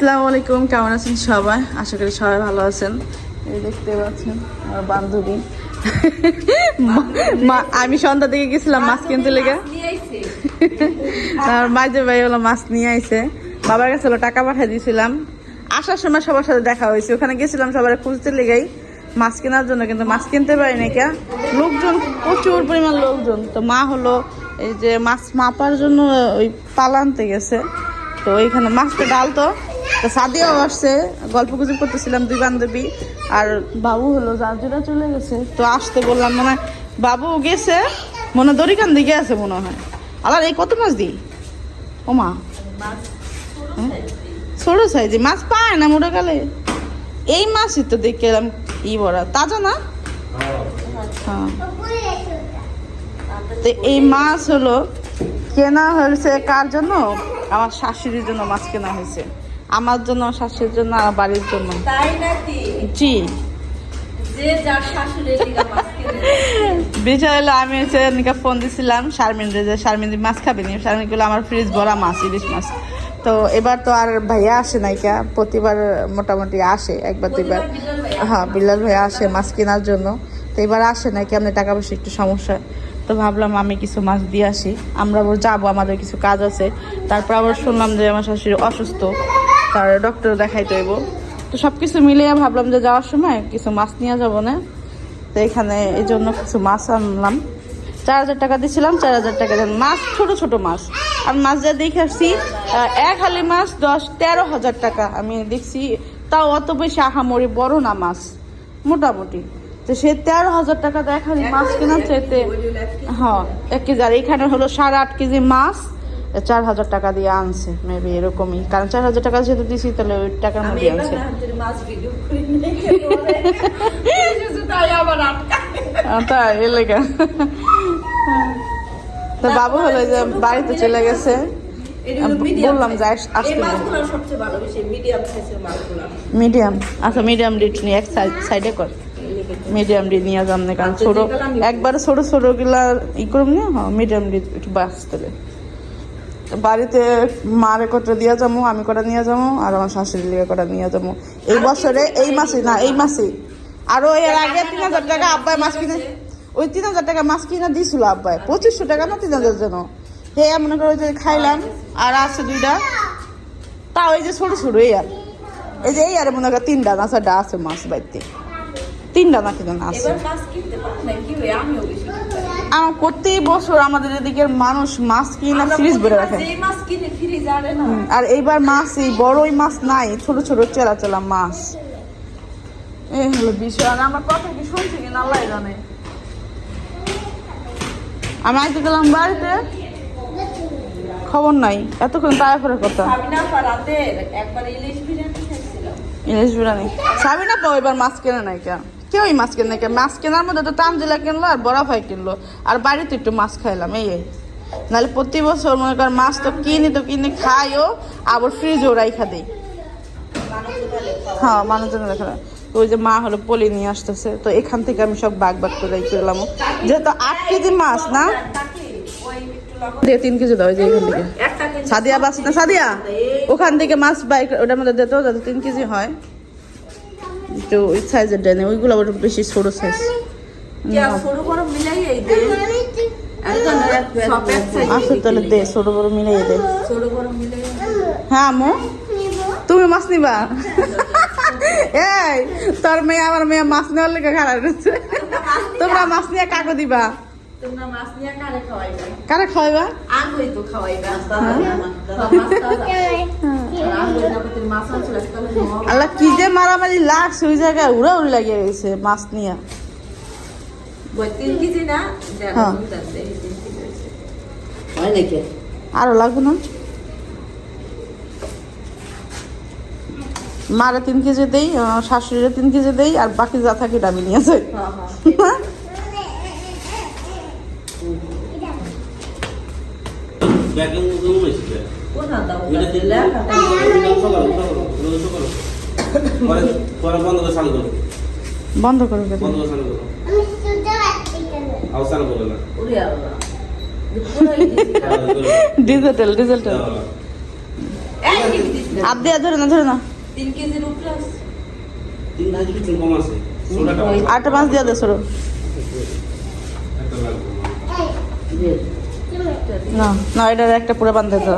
আসসালামু আলাইকুম কেমন আছেন সবাই? আশা করি সবাই ভালো আছেন। এই দেখতে পাচ্ছেন আমার বান্ধবী। আমি সন্ধ্যা থেকে গেছিলাম মাছ কিনতে লেগে। আর মাঝে ভাই হলো মাছ নিয়ে আইছে। বাবার কাছে হলো টাকা পাঠিয়ে দিয়েছিলাম। আসার সময় সবার সাথে দেখা হয়েছে। ওখানে গেছিলাম সবার খুঁজতে লেগেই। মাছ কেনার জন্য কিন্তু মাছ কিনতে পারি না কে। লোকজন প্রচুর পরিমাণ লোকজন। তো মা হলো এই যে মাছ মাপার জন্য ওই পালা আনতে গেছে। তো ওইখানে মাছটা ডাল তো তো সাদিয়াও আসছে, গল্প গুজব করতেছিলাম দুই বান্ধবী, আর বাবু হলো জার্জুরা চলে গেছে। তো আসতে বললাম, মনে হয় বাবু গেছে, মনে হয় দড়িকান দিকে আছে মনে হয়। আলার, এই কত মাছ দিই? ও মা। ছোট সাইজে, মাছ পায় না মোটা কালে? এই মাছই তো দেখে এলাম, ই বড়া, তাজা না? হ্যাঁ। তো এই মাছ হলো, কেনা হয়েছে কার জন্য? আমার শাশুড়ির জন্য মাছ কেনা হয়েছে। আমার জন্য শাশুড়ির জন্য আর বাড়ির জন্য। তাই নাকি? জি। বিষয় হলো আমি হচ্ছে নিকা ফোন দিছিলাম শারমিনরে যে শারমিন মাছ খাবে নি? শারমিনগুলো আমার ফ্রিজ ভরা মাছ ইলিশ মাছ। তো এবার তো আর ভাইয়া আসে নাইকা প্রতিবার মোটামুটি আসে একবার দুইবার। প্রতিবার বিলাল ভাইয়া হ্যাঁ ভাইয়া আসে মাছ কেনার জন্য। তো এবার আসে নাকি আমাদের টাকা পয়সা একটু সমস্যা। তো ভাবলাম আমি কিছু মাছ দিয়ে আসি। আমরা আবার যাব আমাদের কিছু কাজ আছে। তারপর আবার শুনলাম যে আমার শাশুড়ি অসুস্থ। তার ডক্টর দেখাইতে হইব। তো সব কিছু মিলিয়ে ভাবলাম যে যাওয়ার সময় কিছু মাছ নিয়ে যাব না। তো এখানে এই জন্য কিছু মাছ আনলাম। চার হাজার টাকা দিয়েছিলাম চার হাজার টাকা দেন। মাছ, ছোট ছোট মাছ। আর মাছ যা দেখে আসছি এক হালি মাছ দশ, তেরো হাজার টাকা। আমি দেখছি, তাও অত বেশি আহামরি বড় না মাছ, মোটামুটি। তো সে তেরো হাজার টাকা হালি মাছ কেনার চাইতে হ্যাঁ এক কেজি। আর এখানে হলো সাড়ে আট কেজি মাছ। চার হাজার টাকা দিয়ে আনছে মেবি এরকমই। কারণ চার হাজার টাকা যেহেতু দিছি তাহলে ওই টাকার মধ্যে আনছে। তাই এলাকা তো বাবু হলো যে বাড়িতে চলে গেছে। বললাম যে আসতে মিডিয়াম আচ্ছা মিডিয়াম ডিট নিয়ে এক সাইডে কর। মিডিয়াম ডি নিয়ে যাম না কারণ আচ্ছা, ছোট একবার ছোট ছোটগুলা ই করব না হ্যাঁ মিডিয়াম ডি একটু বাঁচতে বাড়িতে মারে কটা দিয়ে যাব আমি কটা নিয়ে যাব আর আমার শাশুড়ি লিগে কটা নিয়ে যাব। এই বছরে এই মাসে না এই মাসে। আরও এর আগে তিন হাজার টাকা আব্বাই মাছ কিনে ওই তিন হাজার টাকা মাছ কিনে দিছিল আব্বাই। পঁচিশশো টাকা না তিন হাজার জন্য হে মনে করো যে খাইলাম আর আছে দুইটা। তা ওই যে ছোট ছোট এই আর। এই যে এই আর মনে করো তিনটা না চারটা আছে মাছ বাড়িতে তিনটা না কিনা আছে। আমার প্রতি বছর আমাদের এদিকের মানুষ মাছ কিনা ফ্রিজ ভরে রাখে। আর এইবার মাছ এই বড়ই মাছ নাই ছোট ছোট চেলা চেলা মাছ এই হলো বিষয়। আর আমার কথা কি শুনছি কিনা আল্লাহ জানে। আমি আজকে গেলাম বাড়িতে। খবর নাই। এতক্ষণ তাই ফেরার কথা। সাবিনা ইলিশ বিরিয়ানি খাইছিলাম ইলিশ বিরিয়ানি। সাবি না পাও এবার মাছ কেনে নাই কেন? কেউই মাছ কেনে মাছ কেনার মধ্যে তো তামজিলা কিনলো আর বড়া ভাই কিনলো। আর বাড়িতে একটু মাছ খাইলাম, এই নাহলে প্রতি বছর মনে কর মাছ তো কিনি তো কিনে খাইও, আবার ফ্রিজও রাইখা দেই। হ্যাঁ মানুষজন দেখা ওই যে মা হলো পলি নিয়ে আসতেছে, তো এখান থেকে আমি সব বাগ বাগ করে দিলাম। যেহেতু আট কেজি মাছ না, দিয়ে তিন কেজি দাও যে এখান থেকে। সাদিয়া বাস না, সাদিয়া? ওখান থেকে মাছ বাইক ওটার মধ্যে দিত যাতে তিন কেজি হয়। একটু ওই সাইজের ডাইনি ওইগুলো আবার বেশি ছোট সাইজ মিলাই আসো তাহলে দে ছোট বড় মিলিয়ে দে। মিলাই হ্যাঁ মো তুমি মাছ নিবা? এই তোর মেয়ে আমার মেয়ে মাছ নেওয়ার লেগে খারাপ তোমরা মাছ নিয়ে কাকো দিবা। কারে খাওয়াইবে? নেওয়া আল্লাহ কি যে মারামারি লাগছে ওই জায়গায় উড়া উড়ি লাগিয়ে গেছে মাছ নিয়ে। হ্যাঁ। হয় আরও লাগবে না? মারে তিন কেজি দেই শাশুড়িরে তিন কেজি দেই আর বাকি যা থাকে এটা আমি নিয়ে যাই হ্যাঁ, হ্যাঁ। ব্যাকিং রুম এসেছে কোথা দাও? এটা দিলে লেখা থাকে। সকাল সকাল সকাল পরে পরে বন্ধ করে বন্ধ না। দিদি, আর দিয়ে ধরে না ধরে না তিন কেজির উপরে আছে। তিন ভাজি কিছু কম আছে? আটটা মাছ দিয়ে দে সরো। একটা লাগবে। না না এটার একটা পুরো বান্ধে তো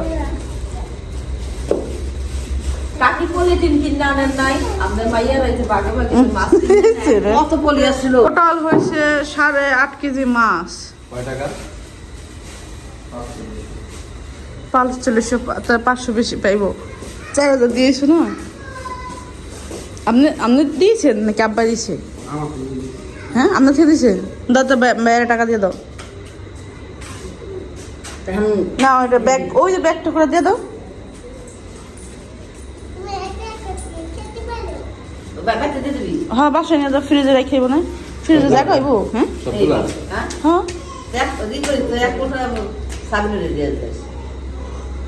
কাকি পলিথিন কিনে আনেন নাই আপনার মাইয়া রয়েছে বাগে বাগে মাছ কিনে ছে রে। নেয়। কত পলি আসছিল? টোটাল হয়েছে সাড়ে আট কেজি মাছ। কয় টাকা? পাঁচচল্লিশশো পাঁচশো বেশি পাইবো। চার হাজার দিয়েছ না? আপনি আপনি দিয়েছেন নাকি আব্বা দিয়েছে? হ্যাঁ আপনার থেকে দিয়েছেন দাও তো ব্যাগের টাকা দিয়ে দাও। না ওইটা ব্যাগ ওই যে ব্যাগটা করে দিয়ে দাও। হ্যাঁ বাসায় নিয়ে দাও ফ্রিজে রেখে না। ফ্রিজে হ্যাঁ? সবগুলা হ্যাঁ? হ্যাঁ। দেখ তো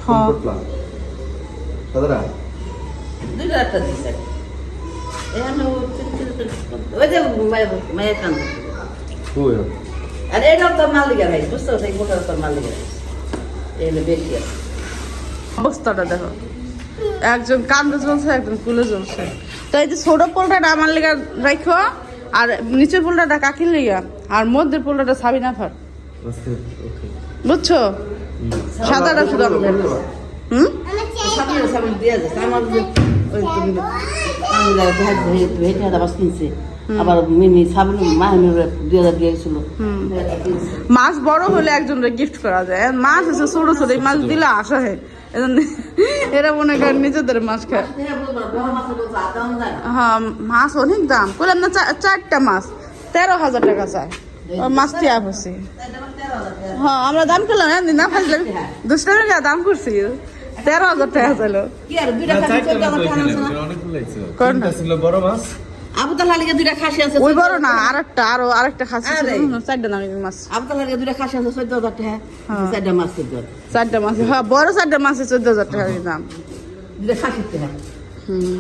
হ্যাঁ। আর এটাও তোর মালিকের ভাই বুঝতে পারছ এই তোর মালিকের এই হলো বেশি অবস্থাটা দেখো একজন কান্দে চলছে একজন কুলে চলছে তো এই যে ছোট পোলটাটা আমার লেগে রাখো আর নিচের পোলটাটা কাকির লেগা আর মধ্যের পোলটাটা সাবিনা ফার বুঝছ সাদাটা শুধু হুম আমার বাস আবার মিনি সামনে মাহিনের দুই হাজার দিয়েছিল। মাছ বড় হলে একজনকে গিফট করা যায়। মাছ হচ্ছে ছোট ছোট এই মাছ দিলে আসা। হয় এরা মনে করেন নিজেদের মাছ খায়। হ্যাঁ মাছ অনেক দাম। করলাম না চা- চারটা মাছ। তেরো হাজার টাকা চায় ও মাছ টিয়া করছি হ্যাঁ আমরা দাম করলাম হ্যাঁ না ফাজলাম দশ টাকা দাম করছি। তেরো হাজার টাকা চাইলো। আছে কোনটা? ছিল বড় মাছ আবুতাল্লাহ লিগে দুইটা খাসি আছে ওই বড় না আরেকটা আরও আরেকটা খাসি ছিল। চারটা দামি মাছ। আবুতাল্লাহ লিগে দুইটা খাসি আছে চোদ্দ হাজার টাকা। হ্যাঁ। চারটা মাছ চারটা হ্যাঁ বড় চারটা মাছে চোদ্দ টাকা দাম। দুইটা খাসি টাকা হুম।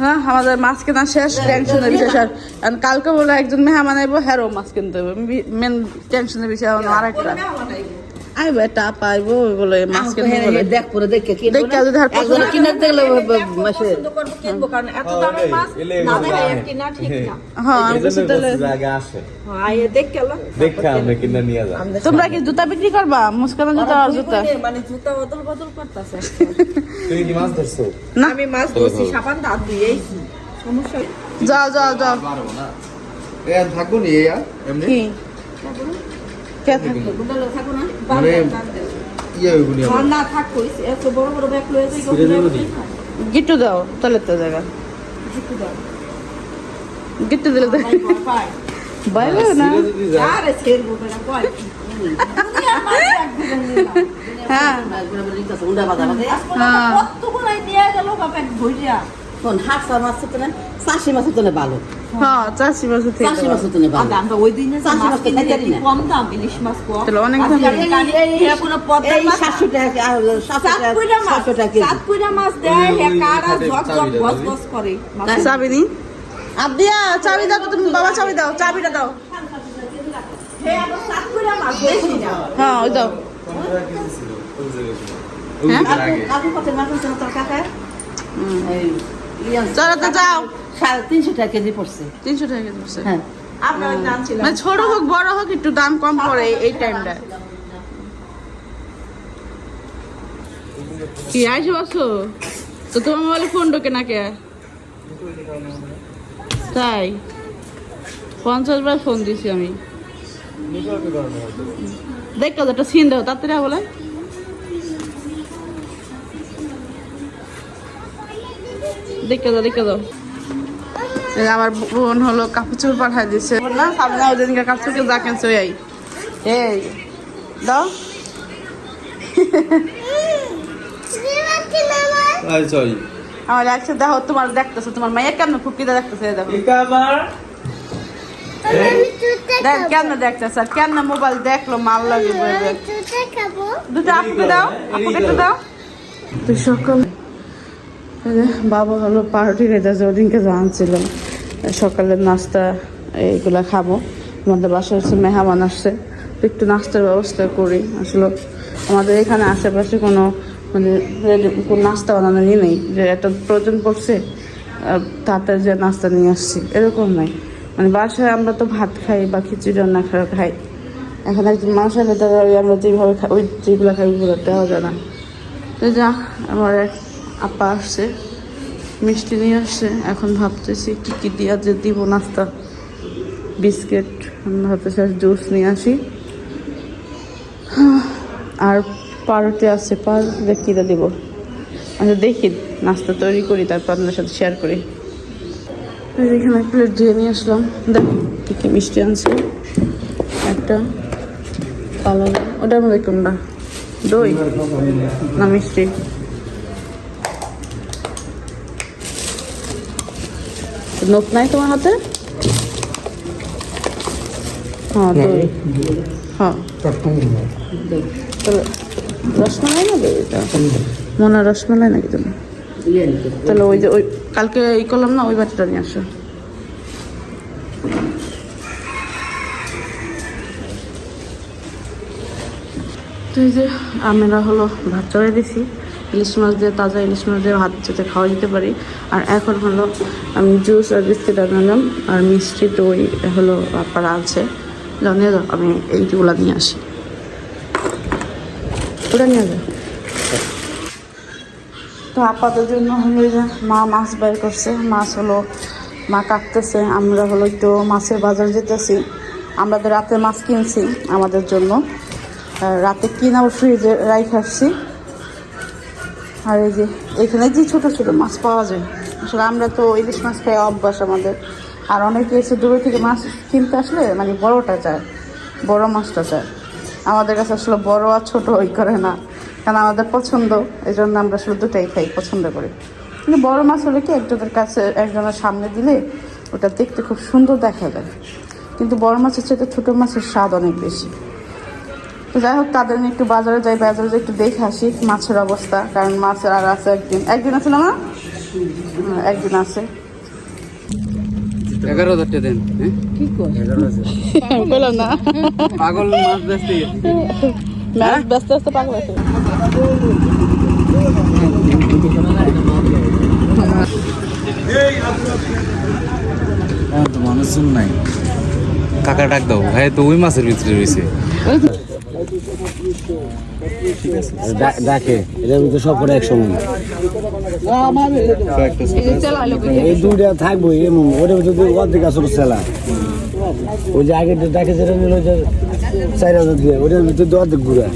হ্যাঁ আমাদের মাছ কেনা শেষ টেনশনের বিষয়। শেষ আর কালকে বলে একজন মেহমান আইবো হ্যারো মাছ কিনতে হবে। মেন টেনশনের বিষয় একটা আপা আইবো ওই বলে মাছ আমাকে কিনতে হ্যাঁ, বলে দেখ পরে দেখে কিনবো দেখে না। যদি হার কিনে দেখলে মাসে কিনবো কারণ এত দামের মাছ না দেখে কিনা ঠিক না। হ্যাঁ আমি বলছি তাহলে আগে আসে হ্যাঁ এ দেখ গেল দেখে আমরা কিনে নিয়ে যাই তোমরা কি জুতা বিক্রি করবা? মুস্কানের জুতা আর জুতা? মানে জুতা বদল বদল করতেছে। তুমি কি মাছ ধরছো? না। আমি মাছ ধরছি সাবান দাঁত দিয়েছি সমস্যা যাও যাও যাও। পারব না। এ থাকব নি এমনি? কি? গিট্টু দাও তাহলে তো জায়গা। গিট্টু দিলে বাইরে না হ্যাঁ। হ্যাঁ। কোন হাট মাছ হতো না চাষি মাছ হতো ভালো। হ্যাঁ চাষি মাছ থেকে চাষি হতো না ভালো আমরা ওই দিনে চাষি দেখি না। কম দাম ইলিশ মাছ কম তাহলে অনেক দাম। হে কোনো পদ্মার মাছ সাতশো টাকা আর সাতশো টাকা সাতপুরা মাছ দেয় হে কারা ঝক ঝক গস গস করে চাবি নি আদিয়া চাবি দাও তুমি বাবা চাবি দাও চাবিটা দাও হে আবার সাতপুরা মাছ বেশি না হ্যাঁ ওই দাও হ্যাঁ? আগে কত মাছ হচ্ছে কাকা এই ইয়ে তো যাও। সাড়ে তিনশো টাকা কেজি পড়ছে। তিনশো টাকা কেজি পড়ছে। হ্যাঁ। মানে ছোট হোক বড় হোক একটু দাম কম পড়ে এই- এই টাইমটা কি আইসো বসো তো তোমার মোবাইলে ফোন ঢোকে না কে? তাই? পঞ্চাশ বার ফোন দিছি আমি। দেখো একটা সিন দাও তাড়াতাড়ি বলে দেখে দাও দেখে দাও। আমার বোন হলো কাপড় চোপড় পাঠাই দিচ্ছে না সামনে ওই কাপড় চোপড় এই দাও। সরি আমার লাগছে দেখো তোমার দেখতেছে তোমার মাইয়া কেমন ফুকিতে দেখতেছে এই দেখো। দেখ কেমন দেখতেছে কেমন মোবাইল দেখল মাল লাগে বলবে দুটো আপুকে দাও আপুকে দাও। তো সকাল বাবা হলো পাউরুটি রেজাজ ওদিনকে জানছিলাম সকালের নাস্তা এইগুলা খাব। আমাদের বাসায় হচ্ছে মেহমান আসছে। একটু নাস্তার ব্যবস্থা করি। আসলে আমাদের এখানে আশেপাশে কোনো মানে নাস্তা বানানো নিয়ে নেই। যে একটা প্রয়োজন পড়ছে তাতে যে নাস্তা নিয়ে আসছি, এরকম নয় মানে বাসায় আমরা তো ভাত খাই বা খিচুড়ি রান্না খাওয়া খাই। এখন একজন মানুষ এলে তারা আমরা যেভাবে খাই ওই যেগুলো খাই ওইগুলো দেওয়া যায় না। তো যা, আমার আপা আসছে, মিষ্টি নিয়ে আসছে। এখন ভাবতেছি কী কী দিয়া যে দিব নাস্তা, বিস্কিট ভাবতেছি জুস নিয়ে আসি। আর পাউরুটি আছে পাউরুটিটা কীটা দিব? আচ্ছা দেখি, নাস্তা তৈরি করি, তারপর আপনাদের সাথে শেয়ার করি। এই এক প্লেট ধুয়ে নিয়ে আসলাম। দেখ, কী কী মিষ্টি আনছে। একটা, কালো, ওটার মধ্যে কোনটা? দই? না, মিষ্টি। নোট নাই তোমার হাতে? হ্যাঁ দই। হ্যাঁ। রসমালাই না দই এটা? মনে রসমালাই নাকি তুমি তাহলে ওই যে ওই কালকে ই করলাম না ওই বাটিটা নিয়ে আসো। তো এই যে আমরা হলো ভাত চড়াই দিছি। ইলিশ মাছ দিয়ে, তাজা ইলিশ মাছ দিয়ে ভাত যাতে খাওয়া দিতে পারি। আর এখন হলো আমি জুস আর বিস্কিট আনালাম আর মিষ্টি দই হলো আপনারা আছে। যাও আমি এইগুলো নিয়ে আসি। ওটা নিয়ে যাও। তো আপাতত জন্য হলো যে মা মাছ বের করছে। মাছ হলো মা কাটতেছে, আমরা হলো একটু মাছের বাজার যেতেছি। আমরা তো রাতে মাছ কিনছি আমাদের জন্য। রাতে কিনে ফ্রিজে রাইখ আসছি। আর এই যে, এখানে যে ছোট ছোট মাছ পাওয়া যায়, আসলে আমরা তো ইলিশ মাছ খাই, অভ্যাস আমাদের। আর অনেকে এসে দূরে থেকে মাছ কিনতে আসলে মানে বড়টা চায়, বড় মাছটা চায়। আমাদের কাছে আসলে বড় আর ছোট ওই করে না, কারণ আমাদের পছন্দ এই জন্য আমরা আসলে দুটাই খাই, পছন্দ করি। কিন্তু বড় মাছ হলে কি, একজনের কাছে, একজনের সামনে দিলে ওটা দেখতে খুব সুন্দর দেখা যায়। কিন্তু বড় মাছের চেয়ে ছোটো মাছের স্বাদ অনেক বেশি। যাই হোক তাদের নিয়ে একটু বাজারে যাই বাজারে যাই একটু দেখে আসি মাছের অবস্থা কারণ মাছের আর আছে একদিন। একদিন আছে না মা? হ্যাঁ, একদিন আছে। এগারো হাজার টাকা দেন হ্যাঁ? এগারো না। পাগল মাছ বেচতে পাগল আছে তো মানুষজন নাই। কাকা ডাক দাও। হ্যাঁ তো ওই মাছের ভিতরে রয়েছে। ডাকে। এটার ভিতরে সব করে এক সময় এই দুইটা থাকব এমন ওটার ভিতরে অর্ধেক আসলে সেলা ওই যে আগে ডাকে যেটা নিল যে চার হাজার দিয়ে ওটার ভিতরে তো অর্ধেক ঘুরা।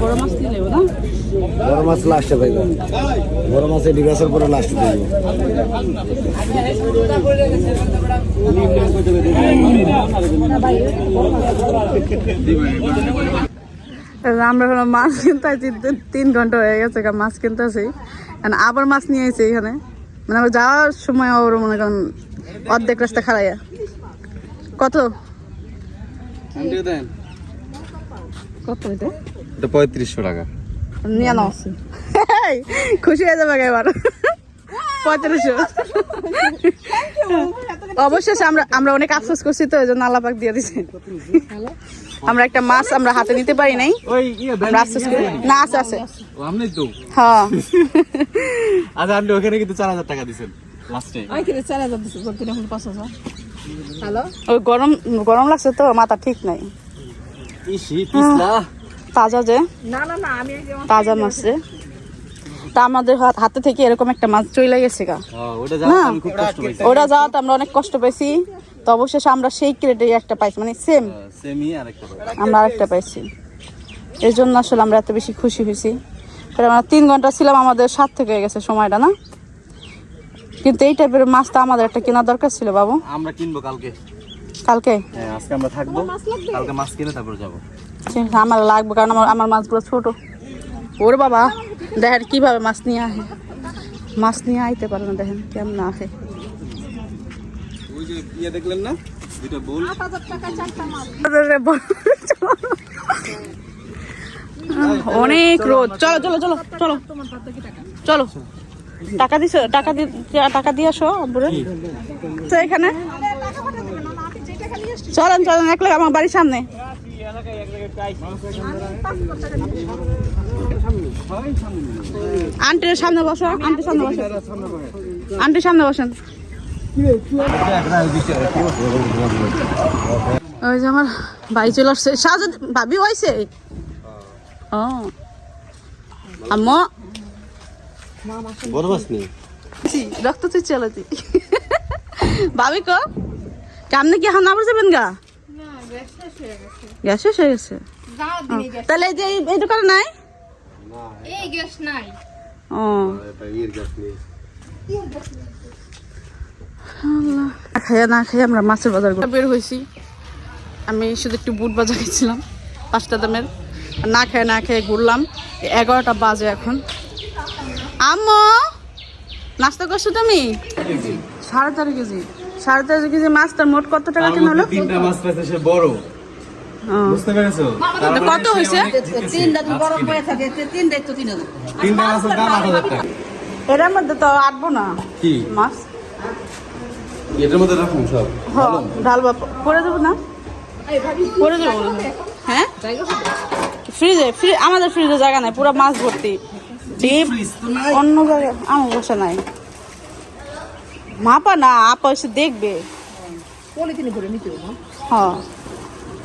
বড় মাছ নিলে না? বড় লাস্টে পাইবে। বড় মাছ এদিকে আসার পরে লাস্টে পাইবে। আমরা হলো মাছ কিনতে আছি তিন- ঘণ্টা হয়ে গেছে মাছ কিনতে আছি এখন আবার মাছ নিয়ে এসেছি এখানে মানে আমরা যাওয়ার সময় আবার মনে করেন অর্ধেক রাস্তা খাড়াইয়া। কত? কত এটা? এটা পঁয়ত্রিশশো টাকা। নিয়ে নাও। খুশি হয়ে যাবে এবার। পঁয়ত্রিশশো অবশ্যই আমরা আমরা অনেক আফসোস করছি তো এই জন্য আল্লাপাক দিয়ে দিছে। আমরা একটা মাছ আমরা হাতে নিতে পারি নাই। ওই ইয়ে আমরা আফসোস করি। না আছে আছে। হ্যাঁ। আচ্ছা আপনি ওখানে কিন্তু চার হাজার টাকা দিচ্ছেন লাস্টে চার হাজার পাঁচ হাজার। হ্যালো? ওই গরম গরম লাগছে তো মাথা ঠিক নাই। তাজা যে। না না না আমি এই যে তাজা মাছ তা আমাদের হাত- হাতে থেকে এরকম একটা মাছ চলে গেছে গা। হ্যাঁ, ওটা না ওটা যাওয়াতে আমরা অনেক কষ্ট পাইছি। তো অবশেষে আমরা সেই ক্রেডে একটা পাইছি মানে সেম একটা আমরা আরেকটা পাইছি। এই জন্য আসলে আমরা এত বেশি খুশি হয়েছি। আমরা তিন ঘণ্টা ছিলাম আমাদের সাত থেকে হয়ে গেছে সময়টা না? কিন্তু এই টাইপের মাছ তো আমাদের একটা কেনা দরকার ছিল বাবু। আমরা কিনবো কালকে। কালকে? হ্যাঁ আজকে আমরা থাকব। কালকে মাছ কিনে তারপরে যাব। আমার লাগবে কারণ আমার আমার মাছগুলো ছোট। ওর বাবা। দেখেন কীভাবে মাছ নিয়ে আসে মাছ নিয়ে আইতে পারে না, দেখেন কেমন আসে না দুটো বোল। অনেক রোদ। চলো চলো চলো চলো। চলো। টাকা দিছো, টাকা দি টাকা দিয়ে আসো, আব্বুরে। তো এখানে? চলেন চলেন, এক আমার বাড়ির সামনে। আন্টির সামনে বসো আন্টির সামনে বসো। আন্টির সামনে বসেন। ওই যে আমার ভাই চলে আসছে। সাজা ভাবি হয়েছে? ও। আম্মা। বড় নেই। রক্ত তুই চলেছি ভাবি কো কেমনে কি হানা যাবেন গা? গ্যাস শেষ হয়ে গেছে। তাহলে এই যে এই- এই দোকানে নাই? এই গ্যাস নাই ও না খাইয়া না খাইয়া আমরা মাছের বাজার বের হয়েছি। আমি শুধু একটু বুট বাজার গেছিলাম পাঁচটা দামের। না খেয়ে না খেয়ে ঘুরলাম। এগারোটা বাজে এখন। আম্মু নাস্তা করছ তুমি? সাড়ে তেরো কেজি। সাড়ে তেরো কেজি মাছ তার মোট কত টাকা কিনে হলো? তিনটা মাছ পাইছে সে বড়। বুঝতে পেরেছ? কত হয়েছে? তিনটা গরম হয়ে থাকে তিনটাই তো তিন হাজার তিনটা মাছের দাম আট হাজার টাকা এটার মধ্যে তো আটবো না। কি? মাছ। এটার মধ্যে রাখুন সব। ঢালবা করে দেবো না? করে দেবো হ্যাঁ? ফ্রিজে ফ্রি আমাদের ফ্রিজে জায়গা নাই পুরো মাছ ভর্তি। ডিপ অন্য জায়গায় আমার বসা নাই। মাপা না আপা এসে দেখবে। পলিথিনে ভরে নিতে হ্যাঁ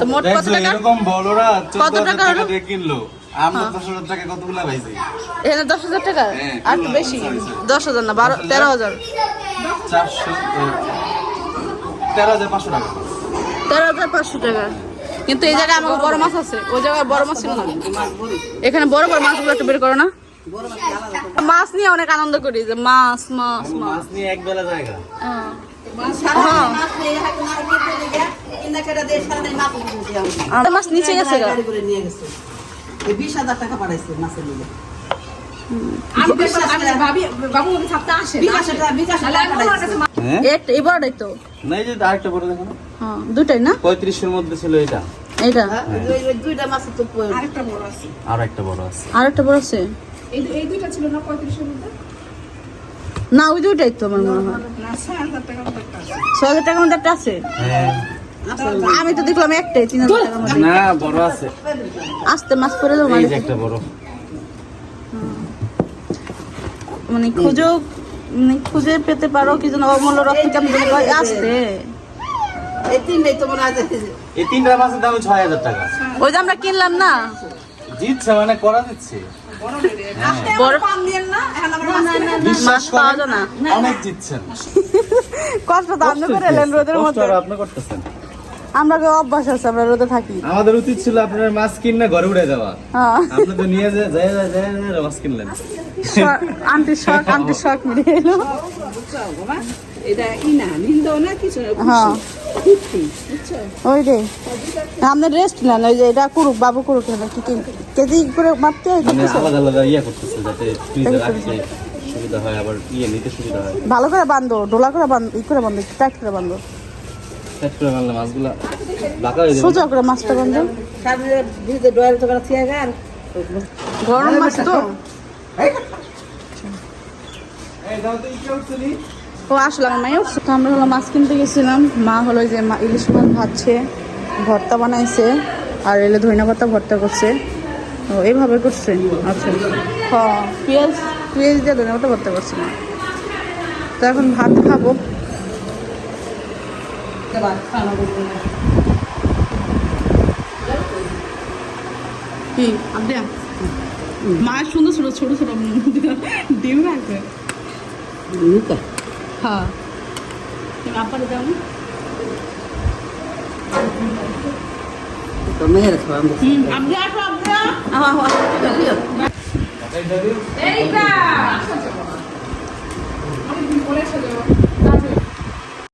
তো মোট কত টাকা? এরকম কত টাকা টাকা হলো? কিনলো। আমরা দশ হাজার টাকা কতগুলা পাইছি? এখানে দশ হাজার টাকা? হ্যাঁ, আর একটু বেশি। দশ হাজার না বারো তেরো হাজার চারশো তেরো হাজার পাঁচশো টাকা। কিন্তু এই জায়গায় আমাকে বড় মাছ আছে। ওই জায়গায় বড় মাছ ছিল না। এখানে বড় বড় মাছগুলো একটু বের করো না। মাছ নিয়ে অনেক আনন্দ করি যে মাছ মাছ মাছ। মাছ নিয়ে এক বেলা জায়গা। হ্যাঁ। আমাদের মাছ নিচে গেছে গা? গাড়ি করে নিয়ে গেছে। বিশ হাজার টাকা পাঠাইছে মাছের টাকা টাকা হ্যাঁ? হ্যাঁ দুটাই না? পঁয়ত্রিশের মধ্যে ছিল এটা। হ্যাঁ, দুইটা তো আরেকটা বড় আছে। আর বড় আছে। আর বড় আছে? এই এই দুইটা ছিল না পঁয়ত্রিশের মধ্যে? না ওই দুটাই তো আমার মনে হয়। না ছয় হাজার মতো আছে। ছ হাজার টাকার আছে? হ্যাঁ। আমি তো দেখলাম একটাই তিন না বড় আছে। আসতে মাছ এই যে একটা বড়। মানে খুঁজেও মানে খুঁজে পেতে পারো কি যেন অমূল্য রক্ত কেমন যেন কয়, আসতে। এই তিনটাই তো মনে হয় যে- এই তিনটা মাছের দাম ছয় হাজার টাকা। ওই যে আমরা কিনলাম না? জিতছে মানে করা দিচ্ছে। অনেক জিতছেন কষ্ট তো আপনি করে এলেন রোদের মধ্যে। আপনি করতেছেন। আমরা কেউ অভ্যাস আছে আমরা রোদে থাকি। আমাদের উচিত ছিল আপনার মাছ কিনে ঘরে উড়ে দেওয়া হ্যাঁ। আপনি তো নিয়ে যায় যায় যায় যায় যায় কিনলেন আন্টির শখ আন্টির শখ মিটে এলো এটা ই না নিন্দও না কিছু না হ্যাঁ। ওই রে আমাদের রেস্ট নেন ওই যে এটা করুক বাবু করুক কি কেজি করে মাপতে হয় মানে আলাদা আলাদা ইয়ে করতেছে যাতে ফ্রিজে রাখতে সুবিধা হয় আবার ইয়ে নিতে সুবিধা হয়। ভালো করে বান্ধো ডোলা করে বান্ধ ই করে বান্ধো টাইট করে বান্ধো। সেট করে মারলে মাছগুলা বাঁকা হয়ে যাবে। সোজা করে মাছটা বান্ধো। সামনে ভিজে তো গরম মাছ তো। ও আসলাম আমার মাইও তো আমরা হলো মাছ কিনতে গেছিলাম। মা হলো যে মা ইলিশ মাছ ভাজছে ভর্তা বানাইছে আর এলে ধইনা পাতা ভর্তা করছে। ও এইভাবে করছে। আচ্ছা। হ্যাঁ পেঁয়াজ পেঁয়াজ দিয়ে পাতা ভর্তা করছে মা। তো এখন ভাত খাব। কি আব্দা মা সুন্দর ছোট ছোট ছোট ডিম রাখবে। হ্যাঁ। আপারে বলে এসে যাব